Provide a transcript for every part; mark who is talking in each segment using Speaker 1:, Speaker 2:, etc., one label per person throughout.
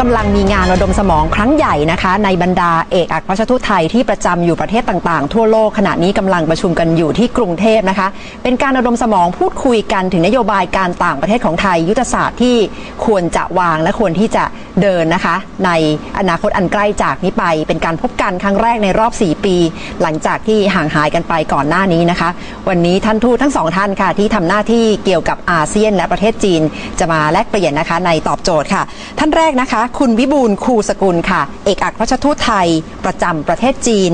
Speaker 1: กำลังมีงานระดมสมองครั้งใหญ่นะคะ ในบรรดาเอกอัครราชทูตไทยที่ประจำอยู่ประเทศต่างๆ ทั่วโลกขณะนี้กำลังประชุมกันอยู่ที่กรุงเทพนะคะ เป็นการระดมสมองพูดคุยกันถึงนโยบายการต่างประเทศของไทย ยุทธศาสตร์ที่ควรจะวางและควรที่จะเดินนะคะ ในอนาคตอันใกล้จากนี้ไป เป็นการพบกันครั้งแรกในรอบ 4 ปี หลังจากที่ห่างหายกันไปก่อนหน้านี้นะคะ วันนี้ท่านทูตทั้งสองท่านค่ะที่ทำหน้าที่เกี่ยวกับอาเซียนและประเทศจีน จะมาแลกเปลี่ยนนะคะในตอบโจทย์ค่ะ ท่านแรกนะคะคุณวิบูลย์คูสกุลค่ะ เอกอัครราชทูตไทย ประจำประเทศจีน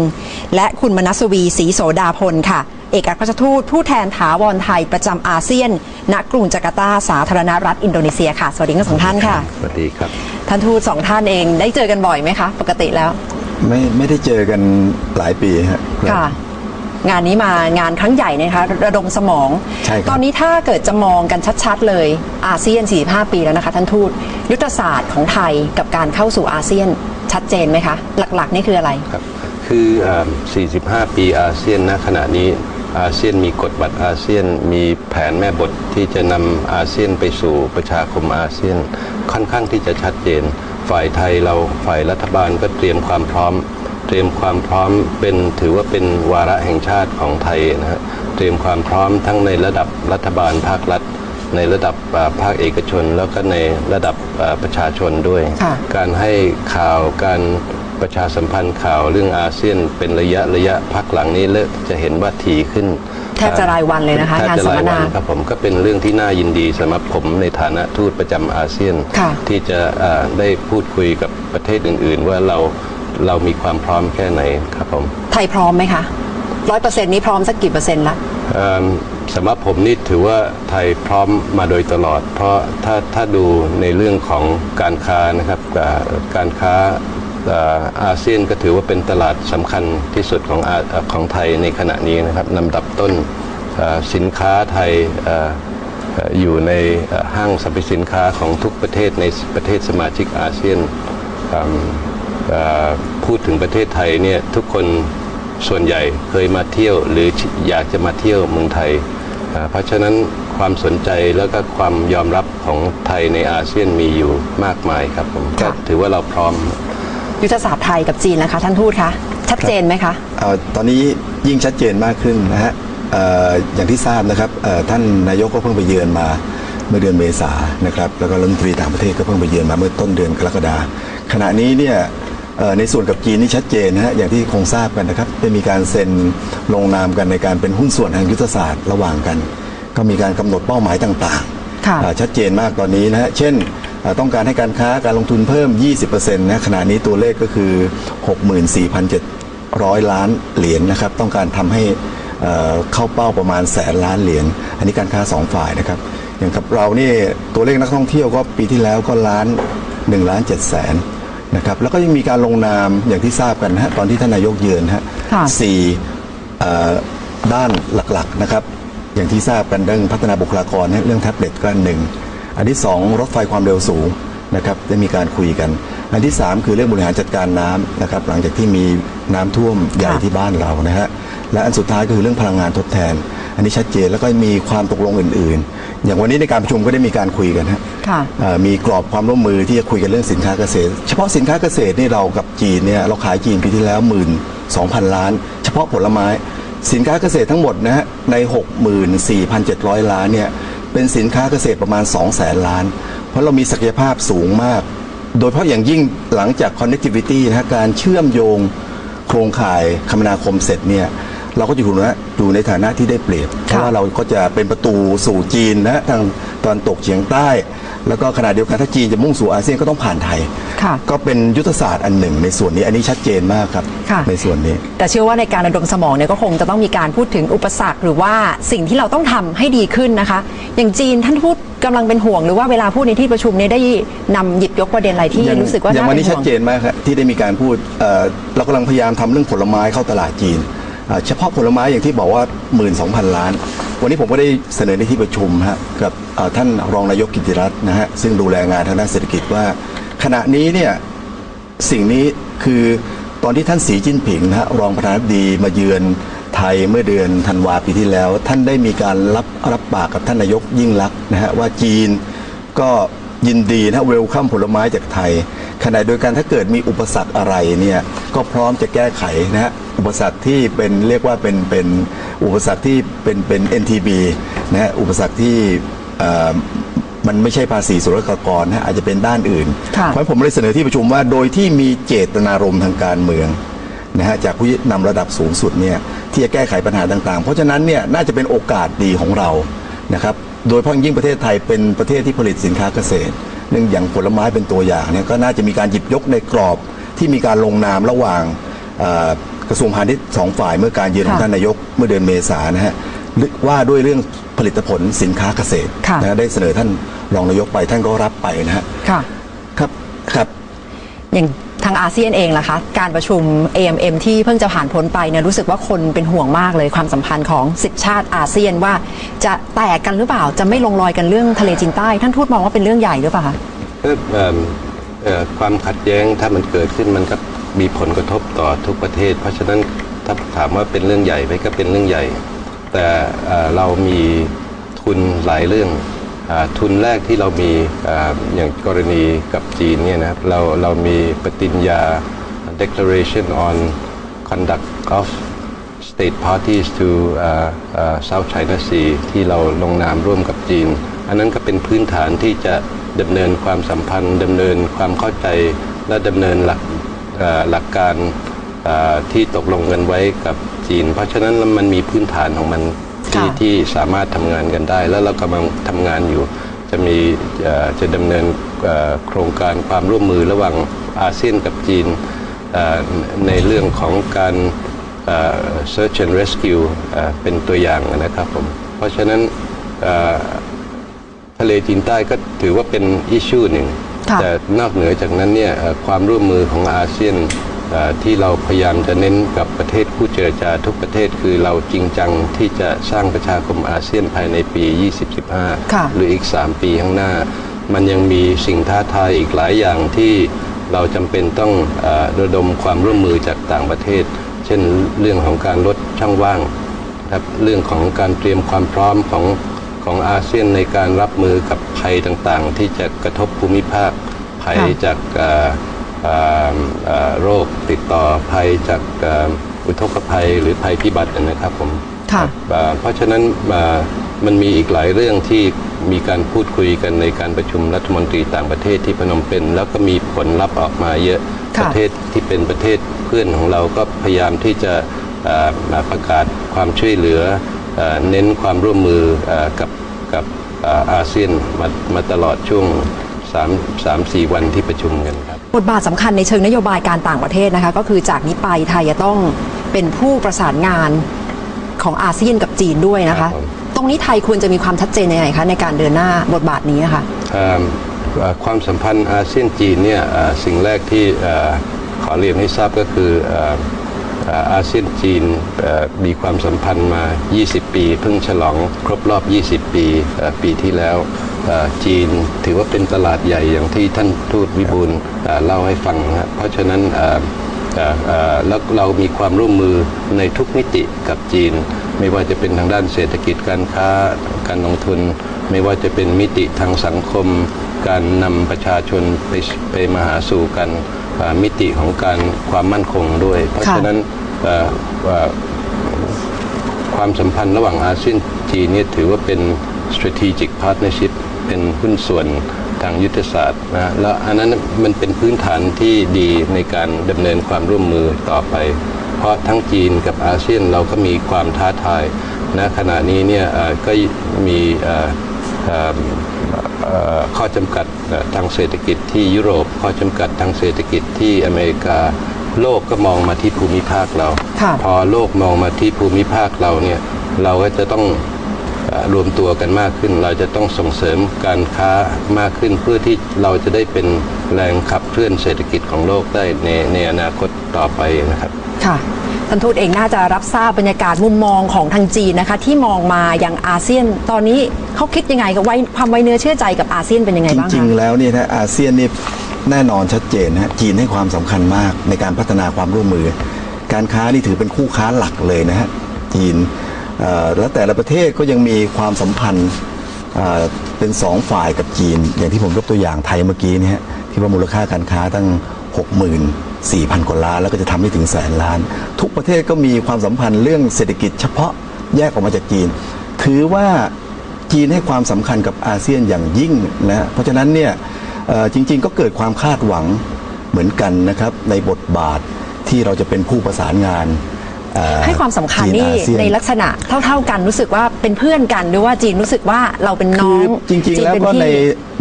Speaker 1: และคุณมนัสวีศรีโสดาพลค่ะ เอกอัครราชทูตผู้แทนถาวรไทยประจำอาเซียน ณกรุงจาการ์ตาสาธารณรัฐอินโดนีเซียค่ะ สวัสดีทั้งสองท่านค่ะ
Speaker 2: สวัสดีครับ
Speaker 1: ท่านทูตสองท่านเองได้เจอกันบ่อยไหมคะ ปกติแล้ว
Speaker 3: ไม่ไม่ได้เจอกันหลายปีฮะครับ
Speaker 1: ค่ะ งานนี้มางานครั้งใหญ่นะคะระดมสมอง
Speaker 3: ใช่ครับ
Speaker 1: ตอนนี้ถ้าเกิดจะมองกันชัดๆ เลยอาเซียน 45 ปีแล้วนะคะท่านทูตยุทธศาสตร์ของไทยกับการเข้าสู่อาเซียนชัดเจนไหมคะ หลักๆ นี่คืออะไร
Speaker 2: ครับคือเอ่อ45 ปีอาเซียนณขณะนี้อาเซียนมีกฎบัตรอาเซียน มีแผนแม่บทที่จะนำอาเซียนไปสู่ประชาคมอาเซียน ค่อนข้างที่จะชัดเจน ฝ่ายไทยเราฝ่ายรัฐบาลก็เตรียมความพร้อม เตรียมความพร้อมเป็นถือว่าเป็นวาระแห่งชาติของไทยนะฮะเตรียมความพร้อมทั้งในระดับรัฐบาลภาครัฐ ในระดับอ่าภาคเอกชน แล้วก็ในระดับอ่าประชาชนด้วย
Speaker 1: ค่ะ
Speaker 2: การให้ข่าวการประชาสัมพันธ์ข่าวเรื่องอาเซียนเป็นระยะระยะพักหลังนี้เลิกจะเห็นว่าถี่ขึ้น
Speaker 1: แทบจะรายวันเลยนะคะ
Speaker 2: แทบ
Speaker 1: งาน
Speaker 2: จะ
Speaker 1: สัม
Speaker 2: รามย
Speaker 1: นา
Speaker 2: วันครับผมก็เป็นเรื่องที่น่ายินดีสำหรับผมในฐานะทูตประจำอาเซียน
Speaker 1: ค่ะ
Speaker 2: ที่จะอ่าได้พูดคุยกับประเทศอื่น ๆ ว่าเรา เรามีความพร้อมแค่ไหนครับผม
Speaker 1: ไทยพร้อมไหมคะร้อยเปอร์เซ็นต์นี้พร้อมสักกี่เปอร์เซ็นต์ละ
Speaker 2: เอิ่มสำหรับผมนี่ถือว่าไทยพร้อมมาโดยตลอด เพราะถ้าถ้าดูในเรื่องของการค้านะครับอ่าการค้าอ่าอาเซียนก็ถือว่าเป็นตลาดสำคัญที่สุดของอาของไทยในขณะนี้นะครับลำดับต้นอ่าสินค้าไทยอ่า เอ่ออยู่ในอ่าห้างสรรพสินค้าของทุกประเทศในประเทศสมาชิกอาเซียนอืมอ่า พูดถึงประเทศไทยเนี่ยทุกคนส่วนใหญ่เคยมาเที่ยว หรืออยากจะมาเที่ยวเมืองไทยอ่าเพราะฉะนั้นความสนใจแล้วก็ความยอมรับของไทยในอาเซียนมีอยู่มากมายครับผมก็
Speaker 1: ค่ะ
Speaker 2: ถือว่าเราพร้อม
Speaker 1: ยุทธศาสตร์ไทยกับจีนนะคะท่านทูตคะชัดเจนไหมคะ
Speaker 3: เอ่อตอนนี้ยิ่งชัดเจนมากขึ้นนะฮะเอ่ออย่างที่ทราบนะครับเอ่อท่านนายกก็เพิ่งไปเยือนมาเมื่อเดือนเมษานะครับแล้วก็รัฐมนตรีต่างประเทศก็เพิ่งไปเยือนมาเมื่อต้นเดือนกรกฎาขณะนี้เนี่ยเอ่อ ในส่วนกับจีนนี่ชัดเจนนะฮะอย่างที่คงทราบกันนะครับได้มีการเซ็นลงนามกันในการเป็นหุ้นส่วนทางยุทธศาสตร์ระหว่างกัน ก็มีการกำหนดเป้าหมายต่างๆ
Speaker 1: ค่ะ
Speaker 3: อ่าชัดเจนมากตอนนี้นะฮะเช่นอ่าต้องการให้การค้าการลงทุนเพิ่ม 20%นะขณะนี้ตัวเลขก็คือ 64,700 ล้านเหรียญนะครับ ต้องการทำให้เอ่อเข้าเป้าประมาณแสนล้านเหรียญ อันนี้การค้าสองฝ่ายนะครับ อย่างกับเรานี่ตัวเลขนักท่องเที่ยวก็ปีที่แล้วก็ล้าน1ล้าน7แสน นะครับแล้วก็ยังมีการลงนามอย่างที่ทราบกันนะฮะตอนที่ท่านนายกเยือนฮะ
Speaker 1: ค่ะ
Speaker 3: สี่เอ่อด้านหลักๆนะครับอย่างที่ทราบกันเรื่องพัฒนาบุคลากรนะเรื่องแท็บเล็ตก็อันหนึ่งอันที่สองรถไฟความเร็วสูงนะครับได้มีการคุยกัน อันที่สามคือเรื่องบริหารจัดการน้ำนะครับหลังจากที่มีน้ำท่วมใหญ่
Speaker 1: ค่ะ
Speaker 3: ที่บ้านเรานะฮะและอันสุดท้ายก็คือเรื่องพลังงานทดแทน อันนี้ชัดเจนแล้วก็มีความตกลงอื่น ๆ อย่างวันนี้ในการประชุมก็ได้มีการคุยกันฮะ
Speaker 1: ค่ะ
Speaker 3: เอ่อมีกรอบความร่วมมือที่จะคุยกันเรื่องสินค้าเกษตร เฉพาะสินค้าเกษตรนี่เรากับจีนเนี่ยเราขายจีนปีที่แล้วหมื่นสองพันล้าน เฉพาะผลไม้ สินค้าเกษตรทั้งหมดนะฮะใน 64,700 ล้านเนี่ยเป็นสินค้าเกษตรประมาณ 2 0 0แสนล้าน เพราะเรามีศักยภาพสูงมาก โดยเฉพาะอย่างยิ่งหลังจาก connectivity นะฮะการเชื่อมโยงโครงข่ายคมนาคมเสร็จเนี่ยเราก็จะอยู่นะ อยู่ในฐานะที่ได้เปรียบ เพราะว่าเราก็จะเป็นประตูสู่จีนนะฮะทางตอนตกเฉียงใต้ แล้วก็ขณะเดียวกันถ้าจีนจะมุ่งสู่อาเซียนก็ต้องผ่านไทย
Speaker 1: ค่ะ
Speaker 3: ก็เป็นยุทธศาสตร์อันหนึ่งในส่วนนี้อันนี้ชัดเจนมากครับ
Speaker 1: ค่ะ
Speaker 3: ในส่วนนี้
Speaker 1: แต่เชื่อว่าในการระดมสมองเนี่ยก็คงจะต้องมีการพูดถึงอุปสรรค หรือว่าสิ่งที่เราต้องทำให้ดีขึ้นนะคะ อย่างจีนท่านพูดกำลังเป็นห่วงหรือว่าเวลาพูดในที่ประชุมเนี่ยได้นำหยิบยกประเด็นอะไรที่
Speaker 3: อย่าง
Speaker 1: รู้สึกว่า
Speaker 3: อย่าง
Speaker 1: น่า
Speaker 3: วัน
Speaker 1: เป็น
Speaker 3: นี้
Speaker 1: ห่
Speaker 3: ชั
Speaker 1: ว
Speaker 3: ด
Speaker 1: ง
Speaker 3: เจนมากครับที่ได้มีการพูดเอ่อเรากำลังพยายามทำเรื่องผลไม้เข้าตลาดจีนอ่า เฉพาะผลไม้อย่างที่บอกว่า 12,000 ล้าน วันนี้ผมก็ได้เสนอในที่ประชุมฮะกับท่านรองนายกกิติรัตน์นะฮะซึ่งดูแลงานทางด้านเศรษฐกิจว่า ขณะนี้เนี่ยสิ่งนี้คือตอนที่ท่านสีจิ้นผิงนะฮะรองประธานาธิบดีมาเยือนไทยเมื่อเดือนธันวาปีที่แล้ว ท่านได้มีการรับรับปากกับท่านนายกยิ่งลักษณ์นะฮะว่าจีนก็ ยินดีนะเวลคัมผลไม้จากไทย ขณะโดยการถ้าเกิดมีอุปสรรคอะไรเนี่ยก็พร้อมจะแก้ไขนะฮะอุปสรรคที่เป็นเรียกว่าเป็นเป็นอุปสรรคที่เป็นเป็น NTB นะฮะอุปสรรคที่เอ่อมันไม่ใช่ภาษีสุรกากรนะฮะอาจจะเป็นด้านอื่น
Speaker 1: ค่ะ
Speaker 3: เพราะฉะนั้นผมเลยเสนอที่ประชุมว่าโดยที่มีเจตนารมณ์ทางการเมืองนะฮะจากผู้นำระดับสูงสุดเนี่ยที่จะแก้ไขปัญหาต่างๆ เพราะฉะนั้นเนี่ยน่าจะเป็นโอกาสดีของเรานะครับ โดยเฉพาะยิ่งประเทศไทยเป็นประเทศที่ผลิตสินค้าเกษตรเนื่องอย่างผลไม้เป็นตัวอย่างเนี่ยก็น่าจะมีการหยิบยกในกรอบที่มีการลงนามระหว่างเอ่อกระทรวงพาณิชย์สองฝ่ายเมื่อการเยือนของ
Speaker 1: ค่ะ
Speaker 3: ท่านนายกเมื่อเดือนเมษายนนะฮะว่าด้วยเรื่องผลิตผลสินค้าเกษตร
Speaker 1: ค่ะ
Speaker 3: นะฮะได้เสนอท่านรองนายกไปท่านก็รับไปนะฮะ
Speaker 1: ค่ะ
Speaker 3: ครับครับ
Speaker 1: อย่างทางอาเซียนเองล่ะคะการประชุม AMM ที่เพิ่งจะผ่านพ้นไปเนี่ยรู้สึกว่าคนเป็นห่วงมากเลยความสัมพันธ์ของสิบชาติอาเซียนว่าจะแตกกันหรือเปล่าจะไม่ลงรอยกันเรื่องทะเลจีนใต้ ท่านทูตมองว่าเป็นเรื่องใหญ่หรือเปล่าคะ
Speaker 2: เออความขัดแย้งถ้ามันเกิดขึ้นมันก็มีผลกระทบต่อทุกประเทศ เพราะฉะนั้นถ้าถามว่าเป็นเรื่องใหญ่ไหมก็เป็นเรื่องใหญ่ แต่เรามีทุนหลายเรื่อง ทุนแรกที่เรามีออย่างกรณีกับจีนเนี่ยนะครับเราเรามีปฏิญญา declaration on conduct of state parties to uh, uh, South China Sea ที่เราลงนามร่วมกับจีน อันนั้นก็เป็นพื้นฐานที่จะดำเนินความสัมพันธ์ดำเนินความเข้าใจและดำเนินหลักหลักการที่ตกลงกันไว้กับจีน เพราะฉะนั้นมันมีพื้นฐานของมัน ที่
Speaker 1: ค่ะ
Speaker 2: ที่สามารถทำงานกันได้ แล้วเรากำลังทำงานอยู่ จะมีเอ่อจะดำเนินเอ่อโครงการความร่วมมือระหว่างอาเซียนกับจีนเอ่อในเรื่องของการเอ่อ search and rescue เอ่อเป็นตัวอย่างนะครับผม เพราะฉะนั้นเอ่อทะเลจีนใต้ก็ถือว่าเป็นอิชชูหนึ่ง
Speaker 1: ค่ะ
Speaker 2: แต่นอกเหนือจากนั้นเนี่ยเอ่อความร่วมมือของอาเซียนเอ่อ ที่เราพยายามจะเน้นกับประเทศคู่เจรจาทุกประเทศคือเราจริงจังที่จะสร้างประชาคมอาเซียนภายในปี 2015
Speaker 1: ค่ะ
Speaker 2: หรืออีก 3 ปีข้างหน้า มันยังมีสิ่งท้าทายอีกหลายอย่างที่เราจำเป็นต้องเออระดมความร่วมมือจากต่างประเทศ เช่นเรื่องของการลดช่องว่างครับเรื่องของการเตรียมความพร้อมของของอาเซียนในการรับมือกับภัยต่างๆ ที่จะกระทบภูมิภาคภัย
Speaker 1: ค่ะ
Speaker 2: จาก เอ่อเอ่อเอ่อโรคติดต่อภัยจากเอ่ออุทกภัยหรือภัยพิบัตินะครับผม
Speaker 1: ค่ะ
Speaker 2: เอ่อเพราะฉะนั้นเอ่อมันมีอีกหลายเรื่องที่มีการพูดคุยกันในการประชุมรัฐมนตรีต่างประเทศที่พนมเปญแล้วก็มีผลลัพธ์ออกมาเยอะ
Speaker 1: ค่ะ
Speaker 2: ประเทศที่เป็นประเทศเพื่อนของเราก็พยายามที่จะเอ่อมาประกาศความช่วยเหลือเอ่อเน้นความร่วมมือเอ่อกับกับเอ่ออาเซียนมามาตลอดช่วง3 3 4 วันที่ประชุมกันครับ
Speaker 1: บทบาทสำคัญในเชิงนโยบายการต่างประเทศนะคะ ก็คือจากนี้ไปไทยจะต้องเป็นผู้ประสานงานของอาเซียนกับจีนด้วยนะ
Speaker 2: ครั
Speaker 1: คะ
Speaker 2: บผม
Speaker 1: ตรงนี้ไทยควรจะมีความชัดเจนยังไงคะในการเดินหน้าบทบาทนี้ค่ะ
Speaker 2: เอ่อเอ่อความสัมพันธ์อาเซียนจีนเนี่ยเอ่อสิ่งแรกที่เอ่อขอเรียนให้ทราบก็คือเอาเซียนจีนมีความสัมพันธ์มา 20 ปี เพิ่งฉลองครบรอบ 20 ปีปีที่แล้วจีนถือว่าเป็นตลาดใหญ่อย่างที่ท่านทูตวิบูลเล่าให้ฟังนะครับเพราะฉะนั้นแล้วเรามีความร่วมมือในทุกมิติกับจีน ไม่ว่าจะเป็นทางด้านเศรษฐกิจการค้าการลงทุน ไม่ว่าจะเป็นมิติทางสังคม การนำประชาชนไปไปมาหาสู่กัน มิติของการความมั่นคงด้วย เพราะฉะนั้นเอ่อเอ่อความสัมพันธ์ระหว่างอาเซียนจีนเนี่ยถือว่าเป็น strategic partnership เป็นหุ้นส่วนทางยุทธศาสตร์นะแล้วอันนั้นมันเป็นพื้นฐานที่ดีในการดำเนินความร่วมมือต่อไป เพราะทั้งจีนกับอาเซียนเราก็มีความท้าทายนะขณะนี้เนี่ยเอ่อก็มีเอ่อเอ่อเอ่อข้อจำกัดเอ่อ ทางเศรษฐกิจที่ยุโรป ข้อจำกัดทางเศรษฐกิจที่อเมริกา โลกก็มองมาที่ภูมิภาคเรา
Speaker 1: ค่ะ
Speaker 2: พอโลกมองมาที่ภูมิภาคเราเนี่ยเราก็จะต้องเอ่อรวมตัวกันมากขึ้น เราจะต้องส่งเสริมการค้ามากขึ้นเพื่อที่เราจะได้เป็นแรงขับเคลื่อนเศรษฐกิจของโลกได้ในในอนาคต ต่อไปนะครับ
Speaker 1: ค่ะท่านทูตเองน่าจะรับทราบบรรยากาศมุมมองของทางจีนนะคะ ที่มองมาอย่างอาเซียน ตอนนี้เขาคิดยังไงกับไว้ความไว้เนื้อเชื่อใจกับอาเซียนเป็นยังไง
Speaker 3: จ
Speaker 1: บ้าง
Speaker 3: ริง
Speaker 1: คะ
Speaker 3: ๆแล้วเนี่ยนะอาเซียนนี่แน่นอนชัดเจนนะฮะจีนให้ความสำคัญมากในการพัฒนาความร่วมมือ การค้านี่ถือเป็นคู่ค้าหลักเลยนะฮะจีนเอ่อแล้วแต่ละประเทศก็ยังมีความสัมพันธ์เอ่อในเป็นสองฝ่ายกับจีน อย่างที่ผมยกตัวอย่างไทยเมื่อกี้เนี่ยฮะที่ว่ามูลค่าการค้าตั้ง 4,000 กว่าล้าน แล้วก็จะทำให้ถึงแสนล้าน ทุกประเทศก็มีความสัมพันธ์เรื่องเศรษฐกิจเฉพาะแยกออกมาจากจีน ถือว่าจีนให้ความสำคัญกับอาเซียนอย่างยิ่งนะเพราะฉะนั้นเนี่ยจริงๆ ก็เกิดความคาดหวังเหมือนกันนะครับในบทบาทที่เราจะเป็นผู้ประสานงาน
Speaker 1: ให้ความสำคัญ
Speaker 3: จี
Speaker 1: นี่
Speaker 3: อาเซีย
Speaker 1: ในลักษณะเท่า ๆกันรู้สึกว่าเป็นเพื่อนกันหรือว่าจีนรู้สึกว่าเราเป็นน้
Speaker 3: คือองจริง
Speaker 1: จี
Speaker 3: ๆ
Speaker 1: น
Speaker 3: แล้ว
Speaker 1: เป็น
Speaker 3: ก็
Speaker 1: พี่
Speaker 3: ใน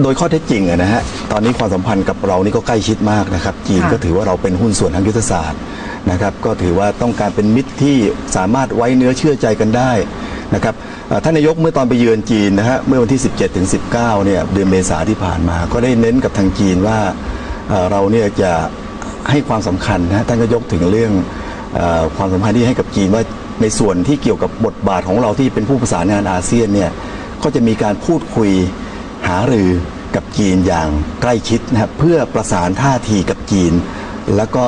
Speaker 3: โดยข้อเท็จจริงอะนะฮะตอนนี้ความสัมพันธ์กับเรานี่ก็ใกล้ชิดมากนะครับ จีน
Speaker 1: ค่ะ
Speaker 3: ก็ถือว่าเราเป็นหุ้นส่วนทางยุทธศาสตร์นะครับ ก็ถือว่าต้องการเป็นมิตรที่สามารถไว้เนื้อเชื่อใจกันได้นะครับเอ่อท่านนายกเมื่อตอนไปเยือนจีนนะฮะเมื่อวันที่ 17ถึง19เนี่ยเดือนเมษาที่ผ่านมา ก็ได้เน้นกับทางจีนว่าเอ่อเราเนี่ยจะให้ความสำคัญนะฮะท่านก็ยกถึงเรื่องเอ่อ ความสัมพันธ์ที่ให้กับจีนว่าในส่วนที่เกี่ยวกับบทบาทของเราที่เป็นผู้ประสานงานอาเซียนเนี่ยก็จะมีการพูดคุยหารือกับจีนอย่างใกล้ชิดนะครับเพื่อประสานท่าทีกับจีน แล้วก็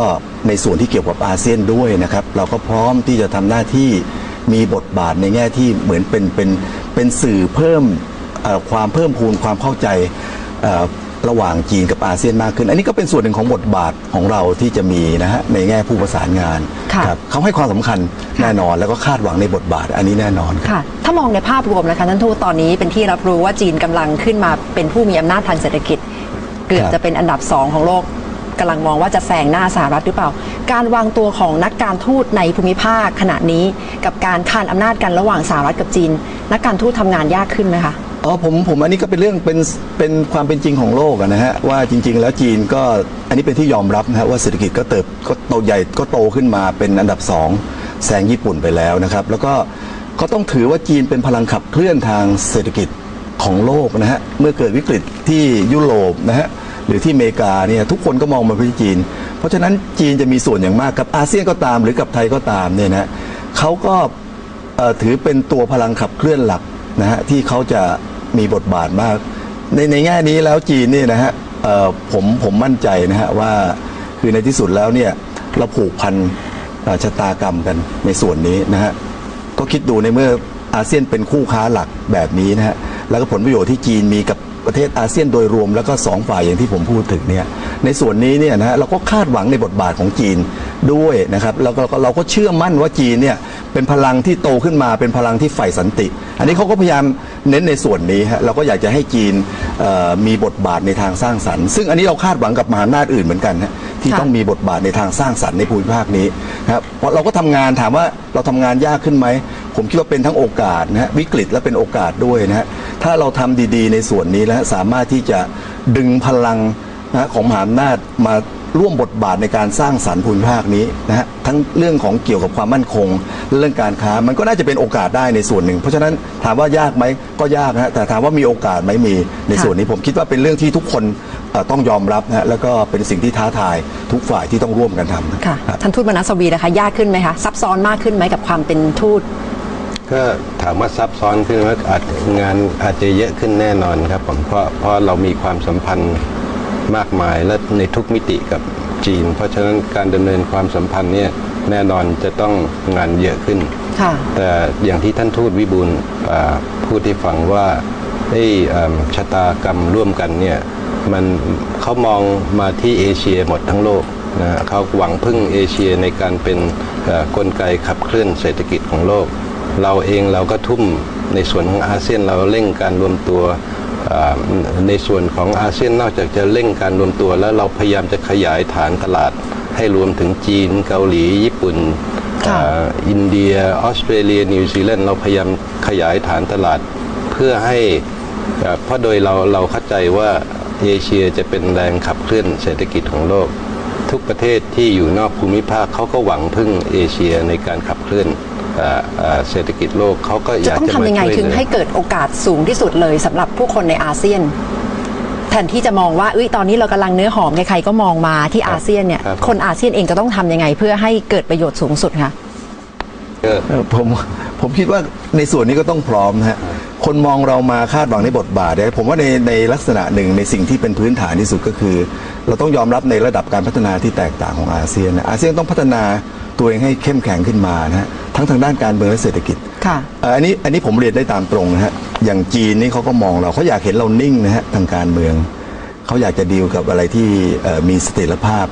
Speaker 3: ในส่วนที่เกี่ยวกับอาเซียนด้วยนะครับ เราก็พร้อมที่จะทำหน้าที่มีบทบาทในแง่ที่เหมือนเป็นเป็นเป็นสื่อเพิ่มความเพิ่มพูนความเข้าใจ ระหว่างจีนกับอาเซียนมากขึ้น อันนี้ก็เป็นส่วนหนึ่งของบทบาทของเราที่จะมีนะฮะในแง่ผู้ประสานงาน
Speaker 1: ค่ะ
Speaker 3: ครับเขาให้ความสำคัญแน่นอนแล้วก็คาดหวังในบทบาทอันนี้แน่นอนครับ
Speaker 1: ค่ะ ถ้ามองในภาพรวมนะคะท่านทูตตอนนี้เป็นที่รับรู้ว่าจีนกำลังขึ้นมาเป็นผู้มีอำนาจทางเศรษฐกิจ เกือบ
Speaker 3: ครับ
Speaker 1: จะเป็นอันดับสองของโลกกำลังมองว่าจะแซงหน้าสหรัฐหรือเปล่า การวางตัวของนักการทูตในภูมิภาคขณะนี้ กับการคานอำนาจกันระหว่างสหรัฐกับจีน นักการทูตทำงานยากขึ้นไหมคะ
Speaker 3: อ๋อผมผมอันนี้ก็เป็นเรื่องเป็นเป็นความเป็นจริงของโลกนะฮะว่าจริง ๆ แล้วจีนก็อันนี้เป็นที่ยอมรับนะฮะว่าเศรษฐกิจก็เติบก็โตใหญ่ก็โตขึ้นมาเป็นอันดับสองแซงญี่ปุ่นไปแล้วนะครับ แล้วก็ก็ต้องถือว่าจีนเป็นพลังขับเคลื่อนทางเศรษฐกิจของโลกนะฮะเมื่อเกิดวิกฤตที่ยุโรปนะฮะหรือที่อเมริกาเนี่ยทุกคนก็มองมาที่จีน เพราะฉะนั้นจีนจะมีส่วนอย่างมากกับอาเซียนก็ตาม หรือกับไทยก็ตามเนี่ยนะเขาก็ถือเป็นตัวพลังขับเคลื่อนหลักนะฮะที่เขาจะ มีบทบาทมาก ในในแง่นี้แล้วจีนนี่นะฮะผมผมมั่นใจนะฮะว่าคือในที่สุดแล้วเนี่ยเราผูกพันชะตากรรมกันในส่วนนี้นะฮะก็คิดดูในเมื่ออาเซียนเป็นคู่ค้าหลักแบบนี้นะฮะแล้วก็ผลประโยชน์ที่จีนมีกับ ประเทศอาเซียนโดยรวมแล้วก็สองฝ่ายอย่างที่ผมพูดถึงเนี่ยในส่วนนี้เนี่ยนะฮะเราก็คาดหวังในบทบาทของจีนด้วยนะครับแล้วก็เราก็เชื่อมั่นว่าจีนเนี่ยเป็นพลังที่โตขึ้นมาเป็นพลังที่ใฝ่สันติ อันนี้เขาก็พยายามเน้นในส่วนนี้ฮะเราก็อยากจะให้จีนมีบทบาทในทางสร้างสรรค์ ซึ่งอันนี้เราคาดหวังกับมหาอำนาจอื่นเหมือนกันฮะที่ต้องมีบทบาทในทางสร้างสรรค์ในภูมิภาคนี้นะครับเพราะเราก็ทำงานถามว่าเราทำงานยากขึ้นไหม ผมคิดว่าเป็นทั้งโอกาสนะฮะวิกฤตและเป็นโอกาสด้วยนะฮะถ้าเราทำดีๆ ในส่วนนี้แล้วสามารถที่จะดึงพลังนะฮะของมหาอำนาจมาร่วมบทบาทในการสร้างสรรค์ภูมิภาคนี้นะฮะทั้งเรื่องของเกี่ยวกับความมั่นคงและเรื่องการค้ามันก็น่าจะเป็นโอกาสได้ในส่วนหนึ่ง เพราะฉะนั้นถามว่ายากไหมก็ยากนะฮะแต่ถามว่ามีโอกาสไหมมีในส่วนนี้ผมคิดว่าเป็นเรื่องที่ทุกคนเอ่อต้องยอมรับนะฮะแล้วก็เป็นสิ่งที่ท้าทายทุกฝ่ายที่ต้องร่วมกันทำ
Speaker 1: ค่ะ
Speaker 3: ครับ
Speaker 1: ท่านทูตมนัสวีนะคะยากขึ้นไหมคะซับซ้อนมากขึ้นไหมกับความเป็นทูต
Speaker 2: ก็ถามว่าซับซ้อนขึ้นไหมอาจงานอาจจะเยอะขึ้นแน่นอนครับผมเพราะเพราะเรามีความสัมพันธ์มากมายและในทุกมิติกับจีน เพราะฉะนั้นการดำเนินความสัมพันธ์เนี่ยแน่นอนจะต้องงานเยอะขึ้น
Speaker 1: ค่ะ
Speaker 2: แต่อย่างที่ท่านทูตวิบูลย์อ่าพูดให้ฟังว่าไอ้อ่าชะตากรรมร่วมกันเนี่ยมันเขามองมาที่เอเชียหมดทั้งโลกนะฮะเขาหวังพึ่งเอเชียในการเป็นเอ่อกลไกขับเคลื่อนเศรษฐกิจของโลก เราเองเราก็ทุ่มในส่วนของอาเซียนเราเร่งการรวมตัวอ่าในส่วนของอาเซียนนอกจากจะเร่งการรวมตัว แล้วเราพยายามจะขยายฐานตลาด ให้รวมถึงจีนเกาหลีญี่ปุ่น
Speaker 1: ค่ะ
Speaker 2: อ่าอินเดียออสเตรเลียนิวซีแลนด์เราพยายามขยายฐานตลาด เพื่อให้เอ่อเพราะโดยเราเราเข้าใจว่าเอเชียจะเป็นแรงขับเคลื่อนเศรษฐกิจของโลก ทุกประเทศที่อยู่นอกภูมิภาคเขาก็หวังพึ่งเอเชียในการขับเคลื่อนอ่าอ่า เศรษฐกิจโลกเขาก็อ
Speaker 1: จะ
Speaker 2: ยาก
Speaker 1: ต้อง
Speaker 2: จะ
Speaker 1: ทำ
Speaker 2: มา
Speaker 1: ยังไง
Speaker 2: ช่วย
Speaker 1: ถึง
Speaker 2: เหลือ
Speaker 1: ให้เกิดโอกาสสูงที่สุดเลยสำหรับผู้คนในอาเซียนแทนที่จะมองว่าเอ้ยตอนนี้เรากำลังเนื้อหอมใครๆก็มองมาที่อาเซียนเนี่ย
Speaker 2: ครับ
Speaker 1: คนอาเซียนเองจะต้องทำยังไง เพื่อให้เกิดประโยชน์สูงสุดคะ
Speaker 2: ก็
Speaker 3: เอ่อผมผมคิดว่าในส่วนนี้ก็ต้องพร้อมนะฮะคนมองเรามาคาดหวังในบทบาทเนี่ยผมว่าในในลักษณะหนึ่งในสิ่งที่เป็นพื้นฐานที่สุดก็คือ เราต้องยอมรับในระดับการพัฒนาที่แตกต่างของอาเซียนนะอาเซียนต้องพัฒนา ตัวเองให้เข้มแข็งขึ้นมานะฮะทั้งทางด้านการเมืองและเศรษฐกิจ
Speaker 1: ค่ะ
Speaker 3: เอ่ออันนี้อันนี้ผมเรียนได้ตามตรงนะฮะอย่างจีนนี่เขาก็มองเราเขาอยากเห็นเรานิ่งนะฮะทางการเมืองเขาอยากจะดีลกับอะไรที่เอ่อมีเสถียรภาพ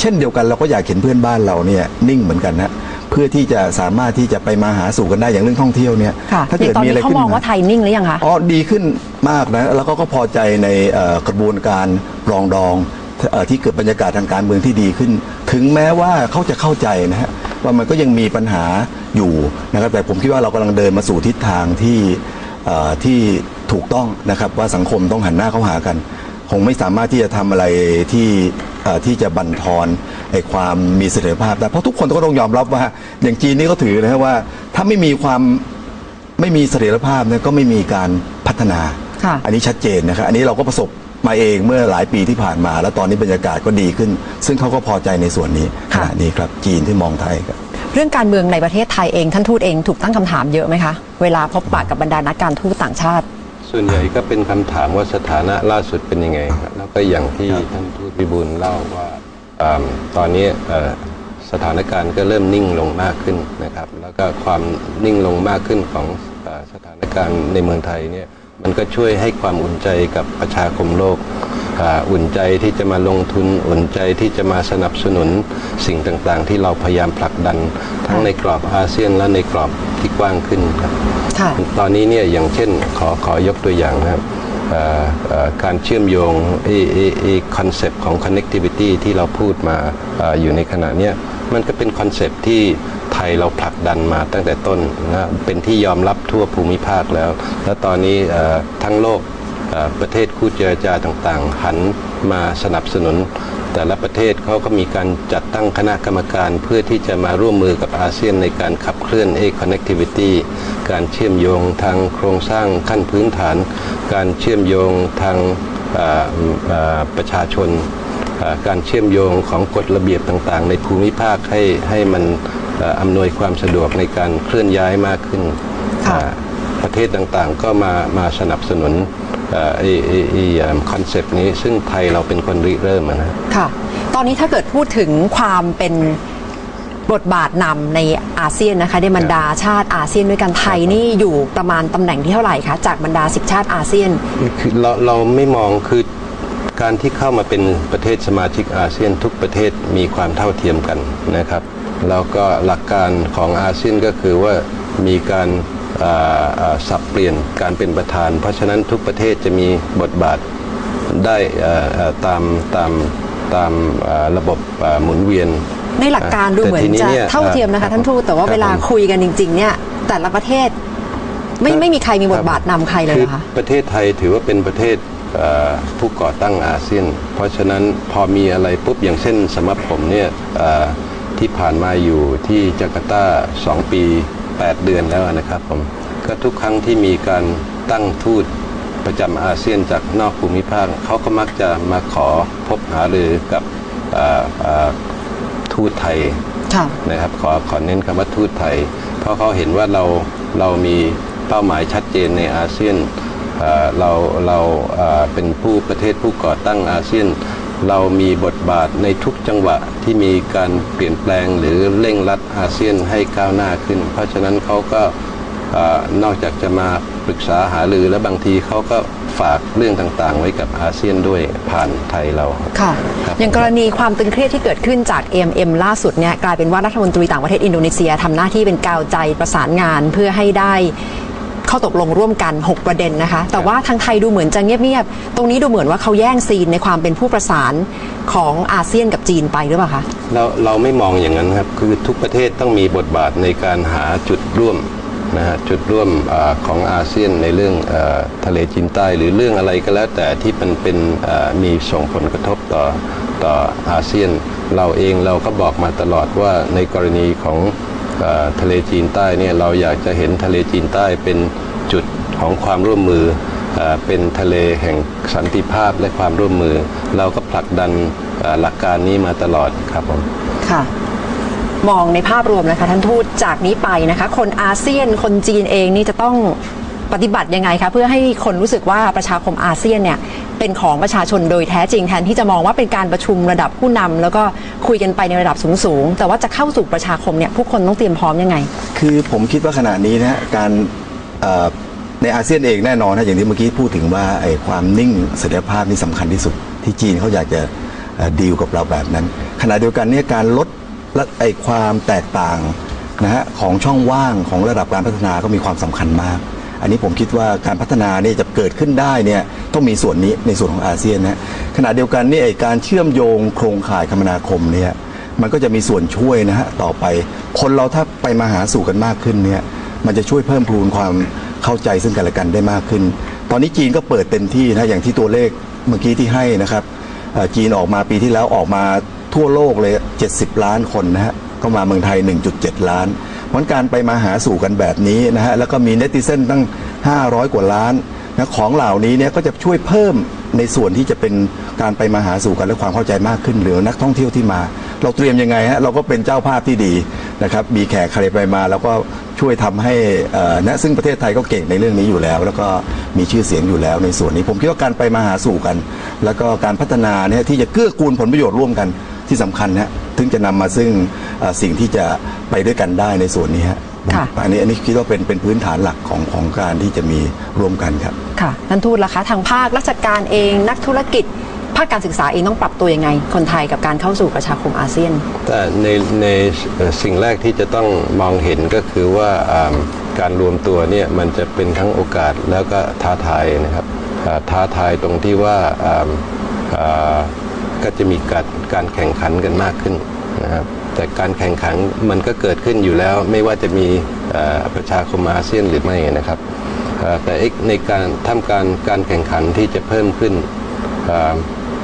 Speaker 3: เช่นเดียวกันเราก็อยากเห็นเพื่อนบ้านเราเนี่ยนิ่งเหมือนกันนะเพื่อที่จะสามารถที่จะไปมาหาสู่กันได้อย่างเรื่องท่องเที่ยวเนี่ย
Speaker 1: ค่ะ
Speaker 3: ถ้า
Speaker 1: ใน
Speaker 3: เกิด
Speaker 1: ตอน
Speaker 3: มี
Speaker 1: นี้
Speaker 3: อะไร
Speaker 1: เขา
Speaker 3: ขึ้น
Speaker 1: มองว่าไทยนิ่งหรือยังคะ
Speaker 3: อ๋อดีขึ้นมากนะแล้วก็ก็พอใจในเอ่อกระบวนการปรองดองเอ่อ ที่เกิดบรรยากาศทางการเมืองที่ดีขึ้น ถึงแม้ว่าเขาจะเข้าใจนะฮะว่ามันก็ยังมีปัญหาอยู่นะครับแต่ผมคิดว่าเรากำลังเดินมาสู่ทิศทางที่เอ่อที่ถูกต้องนะครับว่าสังคมต้องหันหน้าเข้าหากัน คงไม่สามารถที่จะทำอะไรที่เอ่อที่จะบั่นทอนไอ้ความมีเสถียรภาพได้เพราะทุกคนก็ต้องยอมรับว่า อย่างจีนนี่ก็ถือนะฮะว่า ถ้าไม่มีความไม่มีเสถียรภาพเนี่ยก็ไม่มีการพัฒนา
Speaker 1: ค่ะ
Speaker 3: อันนี้ชัดเจนนะครับอันนี้เราก็ประสบ มาเองเมื่อหลายปีที่ผ่านมา แล้วตอนนี้บรรยากาศก็ดีขึ้น ซึ่งเขาก็พอใจในส่วนนี้ข
Speaker 1: ค่ะ
Speaker 3: ณะนี้ครับจีนที่มองไทยครับ
Speaker 1: เรื่องการเมืองในประเทศไทยเองท่านทูตเองถูกตั้งคำถามเยอะไหมคะ เวลาพบปะกับบรรดานักการทูตต่างชาติ
Speaker 2: ส่วนใหญ่ก็เป็นคำถามว่าสถานะล่าสุดเป็นยังไงครับแล้วก็อย่างที่ท่านทูตพิบูลเล่าว่าอ่าตอนนี้เอ่อสถานการณ์ก็เริ่มนิ่งลงมากขึ้นนะครับ แล้วก็ความนิ่งลงมากขึ้นของเอ่อสถานการณ์ในเมืองไทยเนี่ย มันก็ช่วยให้ความอุ่นใจกับประชาคมโลกอ่าอุ่นใจที่จะมาลงทุน อุ่นใจที่จะมาสนับสนุนสิ่งต่างๆ ที่เราพยายามผลักดัน ทั้งในกรอบอาเซียนและในกรอบที่กว้างขึ้นครับ
Speaker 1: ค่ะ
Speaker 2: ตอนนี้เนี่ยอย่างเช่นขอขอยกตัวอย่างนะครับเอ่อเอ่อการเชื่อมโยงคอนเซปต์ของ connectivity ที่เราพูดมาเอออยู่ในขณะเนี้ย มันก็เป็นคอนเซปต์ที่ไทยเราผลักดันมาตั้งแต่ต้นนะเป็นที่ยอมรับทั่วภูมิภาคแล้ว และตอนนี้ทั้งโลกประเทศคู่เจรจาต่างๆ หันมาสนับสนุน แต่ละประเทศเขาก็มีการจัดตั้งคณะกรรมการเพื่อที่จะมาร่วมมือกับอาเซียนในการขับเคลื่อน a connectivity การเชื่อมโยงทางโครงสร้างขั้นพื้นฐาน การเชื่อมโยงทางประชาชน การเชื่อมโยงของกฎระเบียบต่างๆ ในภูมิภาคให้ให้มันเอ่ออำนวยความสะดวกในการเคลื่อนย้ายมากขึ้น
Speaker 1: ค่ะ
Speaker 2: อ่าประเทศต่างๆก็มามาสนับสนุนเอ่อไอ้ไอ้ไอ้คอนเซปต์นี้ซึ่งไทยเราเป็นคนริเริ่มอะนะ
Speaker 1: ค่ะตอนนี้ถ้าเกิดพูดถึงความเป็นบทบาทนำในอาเซียนนะคะในบรรดาชาติอาเซียนด้วยกันไทยนี่อยู่ประมาณตำแหน่งที่เท่าไหร่คะจากบรรดาสิบชาติอาเซียน
Speaker 2: คือเราเราไม่มองคือ การที่เข้ามาเป็นประเทศสมาชิกอาเซียนทุกประเทศมีความเท่าเทียมกันนะครับ แล้วก็หลักการของอาเซียนก็คือว่ามีการอ่าอ่าสับเปลี่ยนการเป็นประธาน เพราะฉะนั้นทุกประเทศจะมีบทบาทได้เอ่อเอ่อตามตามตามอ่าระบบอ่าหมุนเวียน
Speaker 1: ในหลักการดูเหมือน
Speaker 2: แต่ทีนี้
Speaker 1: จะ
Speaker 2: เนี่ย
Speaker 1: เท่าเทียมนะ
Speaker 2: ครั
Speaker 1: คะ
Speaker 2: บ
Speaker 1: ท่านทูตแต่ว่า
Speaker 2: ครับ
Speaker 1: เวลา
Speaker 2: ผม
Speaker 1: คุยกันจริง ๆ เนี่ย แต่ละประเทศไม่
Speaker 2: ครับ
Speaker 1: ไม่มีใครมีบทบาทนำใครเลย
Speaker 2: คื
Speaker 1: เหรอคะ
Speaker 2: ประเทศไทยถือว่าเป็นประเทศเอ่อ ผู้ก่อตั้งอาเซียน เพราะฉะนั้นพอมีอะไรปุ๊บอย่างเช่นสำหรับผมเนี่ยเอ่อที่ผ่านมาอยู่ที่จาการ์ตา 2 ปี 8 เดือนแล้วนะครับผมก็ทุกครั้งที่มีการตั้งทูตประจำอาเซียนจากนอกภูมิภาคเขาก็มักจะมาขอพบหารือกับเอ่อเอ่อทูตไทย
Speaker 1: ค่ะ
Speaker 2: นะครับขอขอเน้นคำว่าทูตไทย เพราะเขาเห็นว่าเราเรามีเป้าหมายชัดเจนในอาเซียน เอ่อเราเราเอ่อเป็นผู้ประเทศผู้ก่อตั้งอาเซียน เรามีบทบาทในทุกจังหวะที่มีการเปลี่ยนแปลงหรือเร่งรัดอาเซียนให้ก้าวหน้าขึ้น เพราะฉะนั้นเขาก็เอ่อนอกจากจะมาปรึกษาหารือแล้วบางทีเขาก็ฝากเรื่องต่างๆ ไว้กับอาเซียนด้วยผ่านไทยเรา
Speaker 1: ค่ะ
Speaker 2: ครับ
Speaker 1: อย่างกรณีความตึงเครียดที่เกิดขึ้นจาก AMM ล่าสุดเนี่ยกลายเป็นว่ารัฐมนตรีต่างประเทศอินโดนีเซียทำหน้าที่เป็นกาวใจประสานงานเพื่อให้ได้เข้าตกลงร่วมกัน 6 ประเด็นนะคะ แต่ว่าทางไทยดูเหมือนจะเงียบๆ ตรงนี้ดูเหมือนว่าเขาแย่งซีนในความเป็นผู้ประสานของอาเซียนกับจีนไปหรือเปล่าคะ
Speaker 2: เราเราไม่มองอย่างนั้นครับ คือทุกประเทศต้องมีบทบาทในการหาจุดร่วมนะฮะจุดร่วมอาของอาเซียนในเรื่องอาทะเลจีนใต้หรือเรื่องอะไรก็แล้วแต่ที่มันเป็นอ่ามีส่งผลกระทบต่อต่ออาเซียน เราเองเราก็บอกมาตลอดว่าในกรณีของอา ทะเลจีนใต้เนี่ยเราอยากจะเห็นทะเลจีนใต้เป็นจุดของความร่วมมืออเป็นทะเลแห่งสันติภาพและความร่วมมือ เราก็ผลักดันหลักการนี้มาตลอดครับผม
Speaker 1: ค่ะมองในภาพรวมนะคะ ท่านทูตจากนี้ไปนะคะ คนอาเซียนคนจีนเองนี่จะต้องปฏิบัติยังไงคะเพื่อให้คนรู้สึกว่าประชาคมอาเซียนเนี่ย เป็นของประชาชนโดยแท้จริงแทนที่จะมองว่าเป็นการประชุมระดับผู้นำแล้วก็คุยกันไปในระดับสูงๆแต่ว่าจะเข้าสู่ประชาคมเนี่ยผู้คนต้องเตรียมพร้อมยังไง
Speaker 3: คือผมคิดว่าขณะนี้นะการในอาเซียนเองแน่นอนนะอย่างที่เมื่อกี้พูดถึงว่าไอ้ความนิ่งเสถียรภาพนี่สำคัญที่สุด ที่จีนเขาอยากจะดีลกับเราแบบนั้น ขณะเดียวกันเนี่ยการลดลไอ้ความแตกต่างนะฮะของช่องว่างของระดับการพัฒนาก็มีความสำคัญมาก อันนี้ผมคิดว่าการพัฒนาเนี่ยจะเกิดขึ้นได้เนี่ยต้องมีส่วนนี้ในส่วนของอาเซียนนะขณะเดียวกันเนี่ยไอการเชื่อมโยงโครงข่ายคมนาคมเนี่ยมันก็จะมีส่วนช่วยนะฮะต่อไป คนเราถ้าไปมาหาสู่กันมากขึ้นเนี่ยมันจะช่วยเพิ่มพูนความเข้าใจซึ่งกันและกันได้มากขึ้น ตอนนี้จีนก็เปิดเต็มที่นะอย่างที่ตัวเลขเมื่อกี้ที่ให้นะครับจีนออกมาปีที่แล้วออกมาทั่วโลกเลย 70 ล้านคนนะฮะก็มาเมืองไทย 1.7 ล้าน เพราะการไปมาหาสู่กันแบบนี้นะฮะแล้วก็มีเนติเซนตั้ง 500 กว่าล้านนะของเหล่านี้เนี่ยก็จะช่วยเพิ่มในส่วนที่จะเป็นการไปมาหาสู่กันและความเข้าใจมากขึ้นหรือนักท่องเที่ยวที่มา เราเตรียมยังไงฮะเราก็เป็นเจ้าภาพที่ดีนะครับมีแขกใครไปมา แล้วก็ช่วยทำให้นะซึ่งประเทศไทยก็เก่งในเรื่องนี้อยู่แล้ว แล้วก็มีชื่อเสียงอยู่แล้วในส่วนนี้ ผมคิดว่าการไปมาหาสู่กัน แล้วก็การพัฒนาเนี่ยที่จะเกื้อกูลผลประโยชน์ร่วมกัน ที่สำคัญนะถึงจะนำมาซึ่งเอ่อสิ่งที่จะไปด้วยกันได้ในส่วนนี้ฮะ
Speaker 1: ค่ะ
Speaker 3: อันนี้อันนี้คิดว่าเป็นเป็นพื้นฐานหลักของของการที่จะมีร่วมกันครับ
Speaker 1: ค่ะท่านทูตล่ะคะทางภาคราชการเอง นักธุรกิจภาคการศึกษาเองต้องปรับตัวยังไง คนไทยกับการเข้าสู่ประชาคมอาเซียน
Speaker 2: แต่ในในเอ่อสิ่งแรกที่จะต้องมองเห็นก็คือว่าอ่าการรวมตัวเนี่ยมันจะเป็นทั้งโอกาสแล้วก็ท้าทายนะครับอ่าท้าทายตรงที่ว่าอ่าอ่า ก็จะมีการการแข่งขันกันมากขึ้นนะครับแต่การแข่งขันมันก็เกิดขึ้นอยู่แล้ว ไม่ว่าจะมีประชาคมอาเซียนหรือไม่นะครับแต่ในการทำการการแข่งขันที่จะเพิ่มขึ้น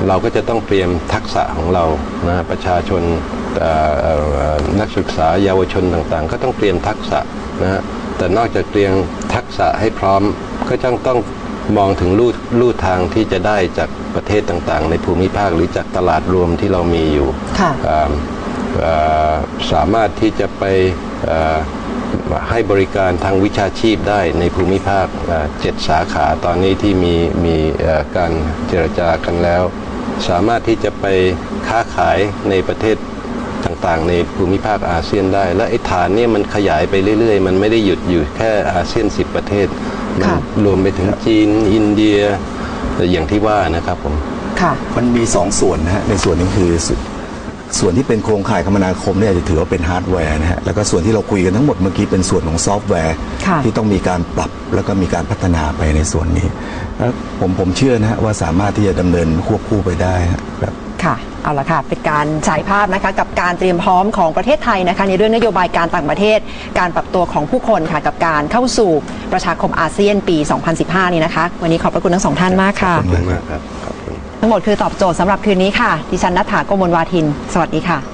Speaker 2: เราก็จะต้องเตรียมทักษะของเรานะประชาชนนักศึกษาเยาวชนต่างๆ ก็ต้องเตรียมทักษะนะฮะแต่นอกจากเตรียมทักษะให้พร้อมก็ต้องต้อง มองถึงลู่ลู่ทางที่จะได้จากประเทศต่างๆ ในภูมิภาคหรือจากตลาดรวมที่เรามีอยู่
Speaker 1: ค่ะ
Speaker 2: อ่าเอ่อสามารถที่จะไปเอ่อให้บริการทางวิชาชีพได้ในภูมิภาคเอ่อเจ็ดสาขาตอนนี้ที่มีมีเอ่อการเจรจากันแล้ว สามารถที่จะไปค้าขายในประเทศต่างๆ ในภูมิภาคอาเซียนได้ และไอ้ฐานเนี่ยมันขยายไปเรื่อยๆ มันไม่ได้หยุดอยู่แค่อาเซียน 10 ประเทศ มัน
Speaker 1: ค่ะ
Speaker 2: รวมไปถึงจีนอินเดียอย่างที่ว่านะครับผม
Speaker 1: ค่ะ
Speaker 3: มันมีสองส่วนนะฮะในส่วนหนึงคือสส่วนที่เป็นโครงข่ายคมนาคมเนี่ยจะถือว่าเป็นฮาร์ดแวร์นะฮะแล้วก็ส่วนที่เราคุยกันทั้งหมดเมื่อกี้เป็นส่วนของซอฟต์แวร์
Speaker 1: ค่ะ
Speaker 3: ที่ต้องมีการปรับแล้วก็มีการพัฒนาไปในส่วนนี้แล้วผมผมเชื่อนะฮะว่าสามารถที่จะดำเนินควบคู่ไปได้ฮะครับ
Speaker 1: ค่ะเอาละค่ะเป็นการฉายภาพนะคะกับการเตรียมพร้อมของประเทศไทยนะคะในเรื่องนโยบายการต่างประเทศ การปรับตัวของผู้คนค่ะกับการเข้าสู่ประชาคมอาเซียนปี 2015 นี้นะคะ วันนี้ขอบพระคุณทั้งสองท่านมากค่ะ
Speaker 2: ขอบคุณมากครับขอบคุณ
Speaker 1: ทั้งหมดคือตอบโจทย์สำหรับคืนนี้ค่ะ ดิฉันนัฐถาโกมลวาทิน สวัสดีค่ะ